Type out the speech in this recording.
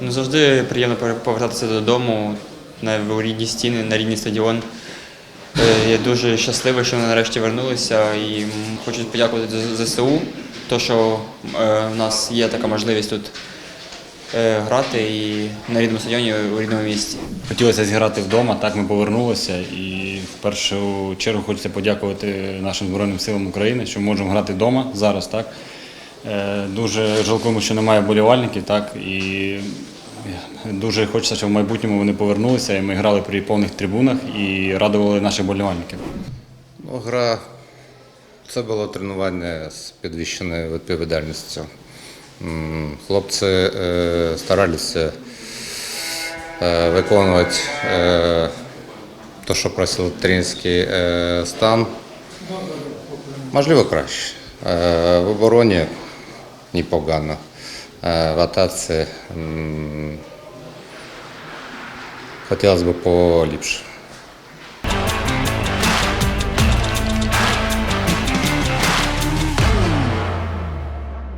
Ну, завжди приємно повертатися додому на рідні стіни, на рідний стадіон. Е, Я дуже щасливий, що вони нарешті вернулися і хочу подякувати ЗСУ, то що е, в нас є така можливість тут е, грати і на рідному стадіоні у рідному місті. Хотілося зіграти вдома, так ми повернулися. І в першу чергу хочеться подякувати нашим Збройним силам України, що ми можемо грати вдома зараз. Так. Дуже жалкуємо, що немає болівальників, так, і дуже хочеться, щоб в майбутньому вони повернулися, і ми грали при повних трибунах і радували наших болівальників. Ну, гра це було тренування з підвищеною відповідальністю. Хлопці е, старалися е, виконувати те, що просив тренерський е, стан. Можливо, краще. В обороні непогано. Е, в атаці м, хотілося б поліпше.